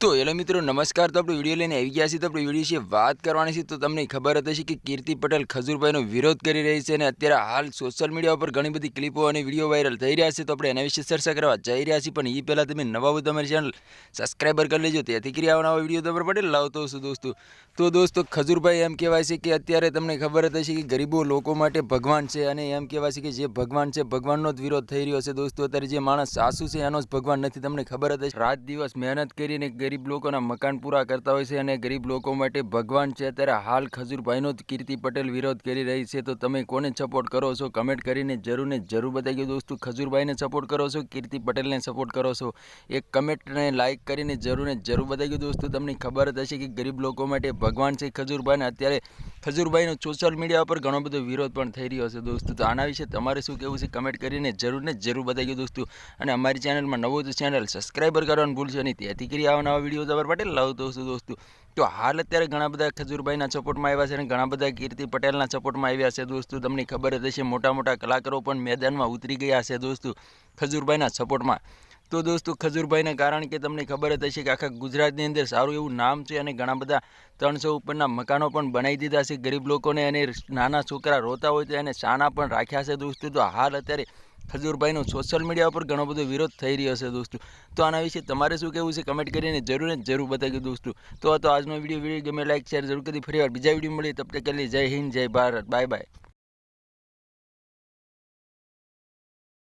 તો હેલો મિત્રો, નમસ્કાર. તો આપણે વીડિયો લઈને આવી ગયા છીએ. તો આપણે વીડિયો છે વાત કરવાની છે. તો તમને ખબર હતી હશે કે કીર્તિ પટેલ ખજૂરભાઈનો વિરોધ કરી રહી છે અને અત્યારે હાલ સોશિયલ મીડિયા ઉપર ઘણી બધી ક્લિપો અને વીડિયો વાયરલ થઈ રહ્યા છે. તો આપણે એના વિશે ચર્ચા કરવા જઈ રહ્યા છીએ. પણ એ પહેલાં તમે નવા તમારી ચેનલ સબસ્ક્રાઈબર કરી લેજો. તેથી કરી આવવાના વીડિયો તમારે પટેલ લાવતો છું દોસ્તો. તો દોસ્તો, ખજૂરભાઈ એમ કહેવાય છે કે અત્યારે તમને ખબર હતી હશે કે ગરીબો લોકો માટે ભગવાન છે અને એમ કહેવાય છે કે જે ભગવાન છે, ભગવાનનો જ વિરોધ થઈ રહ્યો છે. દોસ્તો, અત્યારે જે માણસ સાસુ છે એનો જ ભગવાન નથી. તમને ખબર હતી રાત દિવસ મહેનત કરીને ગરીબ લોકોના મકાન પૂરા કરતા હોય છે અને ગરીબ લોકો માટે ભગવાન છે અત્યારે હાલ ખજૂરભાઈનો જ કીર્તિ પટેલ વિરોધ કરી રહી છે. તો તમે કોને સપોર્ટ કરો છો? કમેન્ટ કરીને જરૂર ને જરૂર બતાવી દોસ્તો. ખજૂરભાઈને સપોર્ટ કરો છો? કીર્તિ પટેલને સપોર્ટ કરો છો? એક કમેન્ટને લાઇક કરીને જરૂર ને જરૂર બતાવી દોસ્તો. તમને ખબર જ હશે કે ગરીબ લોકો માટે ભગવાન છે ખજૂરભાઈને. અત્યારે ખજૂરભાઈનો સોશિયલ મીડિયા પર ઘણો બધો વિરોધ પણ થઈ રહ્યો છે દોસ્તો. તો આના વિશે તમારે શું કહેવું છે? કમેન્ટ કરીને જરૂર ને જરૂર બતાવી દોસ્તો. અને અમારી ચેનલમાં નવો તો ચેનલ સબસ્ક્રાઈબર કરવાનું ભૂલશો નહીં. તેથી કરી આવા નવા વીડિયો તમારા માટે લાવતો દોસ્તો દોસ્તો. તો હાલ અત્યારે ઘણા બધા ખજૂરભાઈના સપોર્ટમાં આવ્યા છે અને ઘણા બધા કીર્તિ પટેલના સપોર્ટમાં આવ્યા છે દોસ્તો. તમને ખબર જ હશે મોટા મોટા કલાકારો પણ મેદાનમાં ઉતરી ગયા છે દોસ્તો ખજૂરભાઈના સપોર્ટમાં તો દોસ્તો ખજૂરભાઈને કારણ કે તમને ખબર જ હશે કે આખા ગુજરાતની અંદર સારું એવું નામ છે અને ઘણા બધા ત્રણસો ઉપરના મકાનો પણ બનાવી દીધા છે. ગરીબ લોકોને અને નાના છોકરા રોતા હોય તો એને શાના પણ રાખ્યા છે દોસ્તો. તો હાલ અત્યારે ખજૂરભાઈનો સોશિયલ મીડિયા ઉપર ઘણો બધો વિરોધ થઈ રહ્યો છે દોસ્તો. તો આના વિશે તમારે શું કહેવું છે? કમેન્ટ કરીને જરૂર જરૂર બતાવી દોસ્તો. તો આ તો આજનો વીડિયો વીડિયો ગમે લાઈક શેર જરૂર કરી ફરી વાર બીજા વીડિયો મળીએ. તબ તક જય હિન્દ, જય ભારત. Bye bye